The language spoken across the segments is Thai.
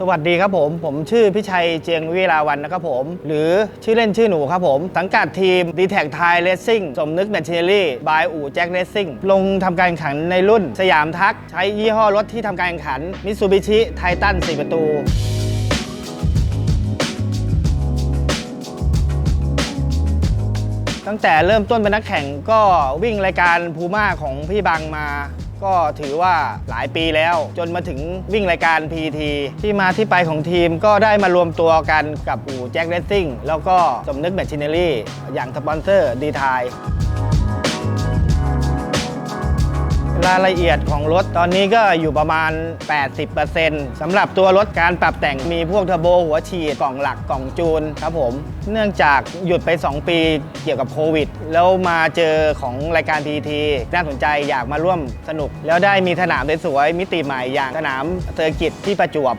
สวัสดีครับผม ผมชื่อพิชัยเจียงวิลาวันนะครับผม หรือชื่อเล่นชื่อหนูครับผม สังกัดทีม d t แท t ไทยเลสซิ่งสมนึกแมชชีนรี่บายอู่แจ็คเลสซิ่งลงทำการแข่งขันในรุ่น สยามทัก ใช้ยี่ห้อรถที่ทำการแข่งขันมิ t ซูบิชิไททัน4ประตูตั้งแต่เริ่มต้นเป็นนักแข่งก็วิ่งรายการพูม่าของพี่บังมา ก็ถือว่าหลายปีแล้ว จนมาถึงวิ่งรายการ PT ที่มาที่ไปของทีมก็ได้มารวมตัวกันกับอู่แจ็คเรสซิ่งแล้วก็สมนึกแมชชีนอรี่อย่างสปอนเซอร์ดีทาย รายละเอียดของรถตอนนี้ก็อยู่ประมาณ 80%สำหรับตัวรถการปรับแต่งมีพวกเทอร์โบหัวฉีดกล่องหลักกล่องจูนครับผม เนื่องจากหยุดไป 2 ปีเกี่ยวกับโควิด แล้วมาเจอของรายการ PT น่าสนใจอยากมาร่วมสนุก แล้วได้มีสนามสวยๆมิติใหม่อย่างสนามเซอร์กิตที่ประจวบ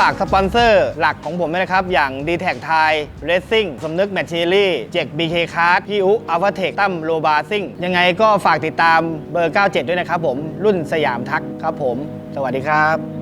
ฝากสปอนเซอร์หลักของผมด้วยนะครับ อย่าง d t แท t ไทยเร c ซิ่งสมนึกแมชชีรี่เจก BK คาร์ดพี่อุอัลฟาเทคตั้มโลบาซิ่งยังไงก็ฝากติดตามเบอร์ 97 ด้วยนะครับผมรุ่นสยามทักครับผม สวัสดีครับ